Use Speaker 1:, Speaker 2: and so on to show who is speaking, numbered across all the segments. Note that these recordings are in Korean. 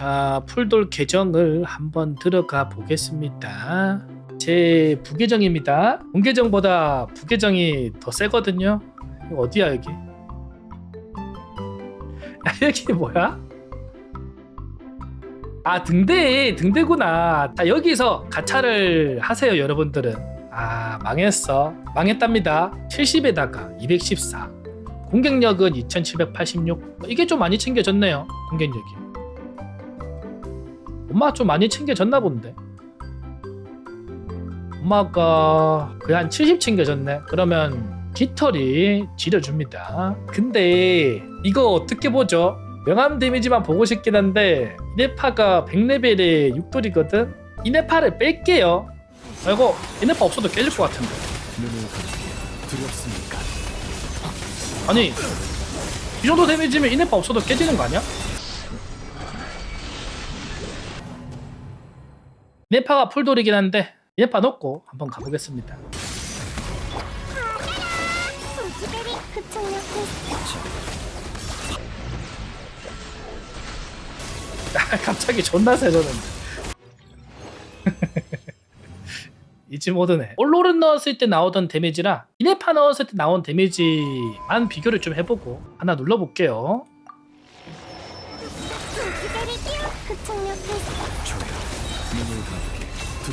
Speaker 1: 자, 풀돌 계정을 한번 들어가 보겠습니다. 제 부계정입니다. 본계정보다 부계정이 더 세거든요. 어디야 여기? 야, 여기 뭐야? 아 등대 등대구나. 자 여기서 가차를 하세요 여러분들은. 아 망했어. 망했답니다. 70에다가 214. 공격력은 2786. 이게 좀 많이 챙겨졌네요. 공격력이. 엄마 좀 많이 챙겨졌나 본데. 엄마가 거의 한70 챙겨졌네. 그러면 깃털이 지려줍니다. 근데 이거 어떻게 보죠? 명암 데미지만 보고 싶긴 한데 이네파가 100레벨에 6돌이거든? 이네파를 뺄게요. 아이고 이네파 없어도 깨질 것 같은데. 아니 이 정도 데미지면 이네파 없어도 깨지는 거 아니야? 이네파가 풀돌이긴 한데 이네파 넣고 한번 가보겠습니다.
Speaker 2: 테스트
Speaker 1: 갑자기 존나 세졌는데. 이지 모드네. 올로른 넣었을 때 나오던 데미지랑 이네파 넣었을 때 나온 데미지만 비교를 좀 해보고 하나 눌러볼게요.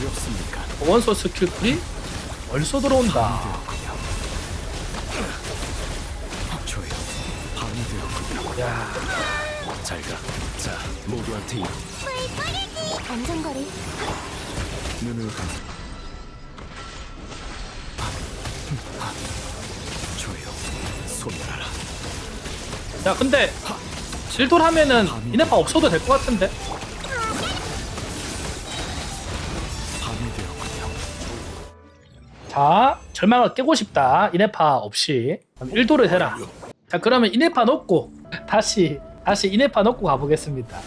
Speaker 3: 두렵습니까?
Speaker 1: 원소 스킬 쿨이 벌써 들어온다.
Speaker 3: 조용. 밤이 되었군요.
Speaker 1: 야,
Speaker 3: 잘 가. 자, 모두한테 이름.
Speaker 2: 안전거리
Speaker 3: 눈을 감. 조용. 소멸하라.
Speaker 1: 야 근데 질돌 하면은 이네파 없어도 될 것 같은데. 자, 절망을 깨고 싶다. 이네파 없이 1도를 해라. 자, 그러면 이네파 넣고 다시 다시 이네파 넣고 가보겠습니다.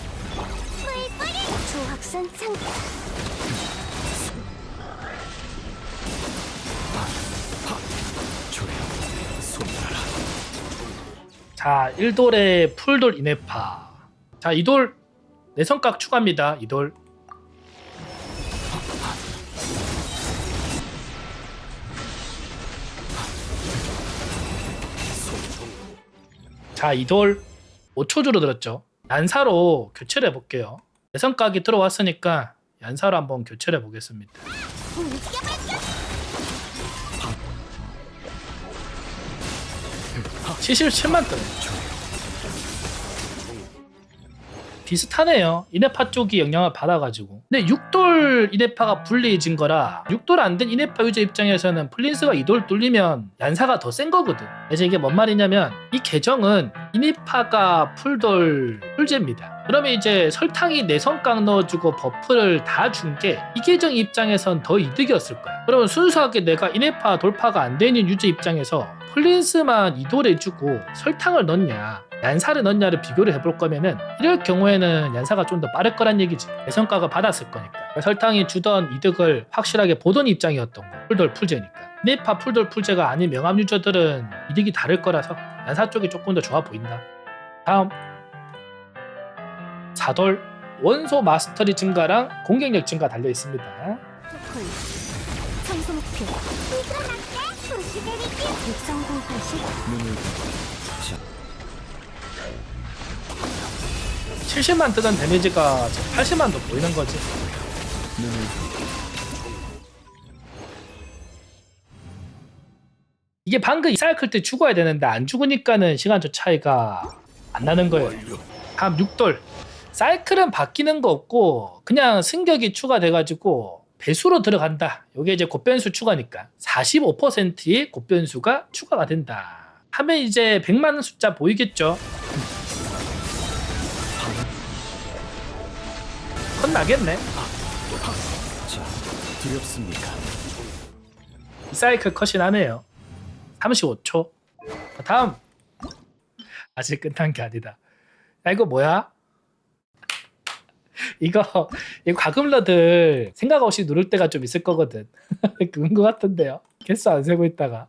Speaker 1: 자, 1돌에 풀돌 이네파. 자, 2돌 내성각 추가입니다. 2돌. 자, 2돌 5초 줄어들었죠. 연사로 교체를 해볼게요. 내성각이 들어왔으니까 연사로 한번 교체를 해보겠습니다.
Speaker 2: 움직여볼까
Speaker 1: 77만 뜨네. 비슷하네요. 이네파 쪽이 영향을 받아가지고. 근데 6돌 이네파가 불리해진 거라 6돌 안 된 이네파 유저 입장에서는 플린스가 2돌 뚫리면 얀사가 더 센 거거든. 그래서 이게 뭔 말이냐면 이 계정은 이네파가 풀돌 풀제입니다. 그러면 이제 설탕이 내성깡 넣어주고 버프를 다 준 게 이 계정 입장에선 더 이득이었을 거야. 그러면 순수하게 내가 이네파 돌파가 안 되는 유저 입장에서 플린스만 이돌해주고 설탕을 넣냐 얀사를 넣냐를 비교를 해볼 거면은 이럴 경우에는 얀사가 좀 더 빠를 거란 얘기지. 대성가가 받았을 거니까. 설탕이 주던 이득을 확실하게 보던 입장이었던 거. 풀돌 풀제니까. 네파 풀돌 풀제가 아닌 명함 유저들은 이득이 다를 거라서 얀사 쪽이 조금 더 좋아 보인다. 다음. 4돌 원소 마스터리 증가랑 공격력 증가 달려 있습니다.
Speaker 2: 청소 목표. 미끄러났대. 소지베리 6080
Speaker 3: 눈을
Speaker 1: 70만 뜨던 데미지가 지금 80만도 보이는 거지. 이게 방금 이 사이클 때 죽어야 되는데 안 죽으니까는 시간적 차이가 안 나는 거예요. 다음 6돌. 사이클은 바뀌는 거 없고 그냥 승격이 추가돼가지고 배수로 들어간다. 이게 이제 곱변수 추가니까 45%의 곱변수가 추가가 된다. 하면 이제 100만 숫자 보이겠죠? 혼나겠네.
Speaker 3: 자, 두렵습니까?
Speaker 1: 이 사이클 컷이 나네요. 35초. 다음. 아직 끝난 게 아니다. 야 이거 뭐야? 이거 이 과금러들 생각 없이 누를 때가 좀 있을 거거든. 그건 거 같은데요. 개수 안 세고 있다가.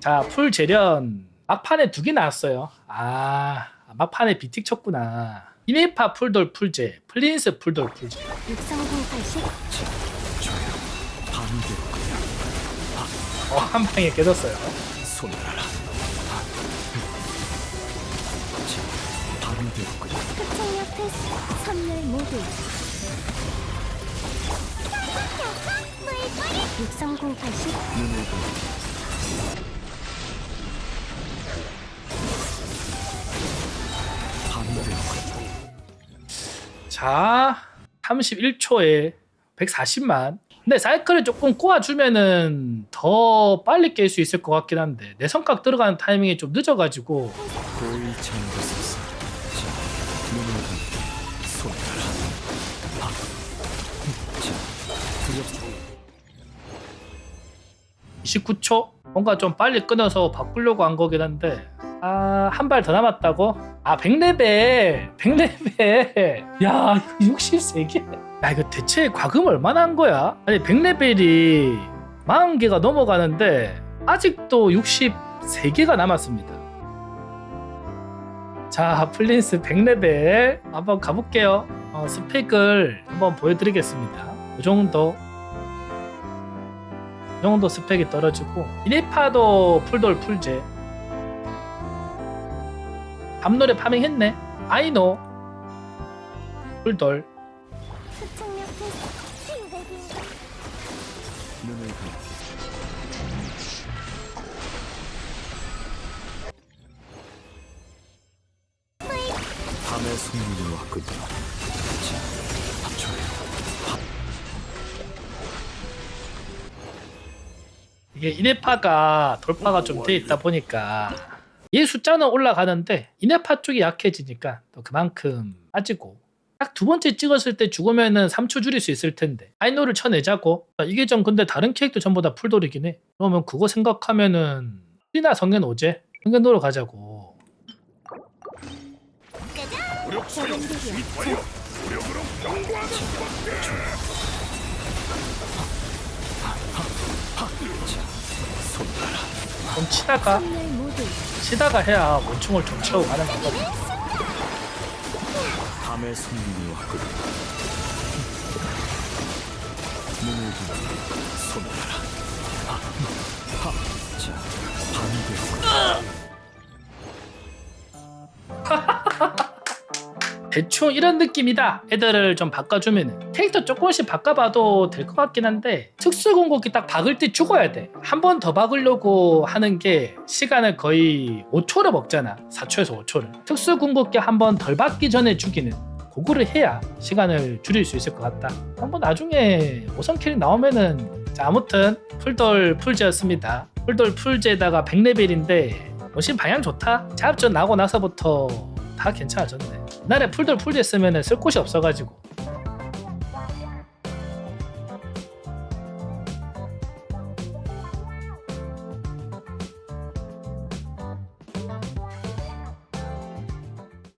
Speaker 1: 자, 풀 재련 막판에 두 개 나왔어요. 아, 막판에 비틱 쳤구나. 이네파 풀돌 풀제, 플린스 풀돌 풀제.
Speaker 2: 6080
Speaker 3: 밤이 되었군요.
Speaker 1: 어, 한 방에 깨졌어요.
Speaker 3: 손나라. 자, 밤이 되었군요.
Speaker 2: 흑청력 패스 선멸 모드 6080
Speaker 3: 눈을 감고
Speaker 1: 자, 31초에 140만. 근데 사이클을 조금 꼬아주면은 더 빨리 깰 수 있을 것 같긴 한데 내 성각 들어가는 타이밍이 좀 늦어가지고
Speaker 3: 보이지 않는 곳에서 자, 눈을 감고 손나라. 아. 자, 두렵습니다.
Speaker 1: 29초? 뭔가 좀 빨리 끊어서 바꾸려고 한 거긴 한데 아, 한 발 더 남았다고? 아, 100레벨! 100레벨! 야, 이거 63개? 야, 이거 대체 과금 얼마나 한 거야? 아니, 100레벨이 40개가 넘어가는데 아직도 63개가 남았습니다. 자, 플린스 100레벨 한번 가볼게요. 어, 스펙을 한번 보여드리겠습니다. 이 정도 이 정도 스펙이 떨어지고 이네파도 풀돌 풀제 밤노래 파밍했네. 아이노
Speaker 3: 감고 밤의 손님이 왔군요.
Speaker 1: 이게 이네파가 돌파가 좀 돼 있다 보니까 얘 숫자는 올라가는데 이네파 쪽이 약해지니까 또 그만큼 빠지고 딱 두 번째 찍었을 때 죽으면은 3초 줄일 수 있을 텐데 아이노를 쳐내자고. 이게 좀 근데 다른 캐릭터 전부 다 풀돌이긴 해. 그러면 그거 생각하면은 리나 성현 오제? 성현도로 가자고. 좀 치다가 치다가 해야 원충을 좀 채우고 가는 거거든
Speaker 3: 밤의 손님이 왔군요. 눈을 감고 손나라. 아, 하, 자, 밤이 되었군요.
Speaker 1: 대충 이런 느낌이다. 애들을 좀 바꿔주면 캐릭터 조금씩 바꿔봐도 될 것 같긴 한데 특수 공격기 딱 박을 때 죽어야 돼. 한 번 더 박으려고 하는 게 시간을 거의 5초를 먹잖아. 4초에서 5초를. 특수 공격기 한 번 덜 박기 전에 죽이는 그거를 해야 시간을 줄일 수 있을 것 같다. 한번 나중에 5선 캐릭 나오면은 자 아무튼 풀돌 풀제였습니다. 풀돌 풀제에다가 100레벨인데 훨씬 방향 좋다. 자합전 나고 나서부터 다 괜찮아졌네. 옛날에 풀돌 풀제 쓰면 쓸 곳이 없어가지고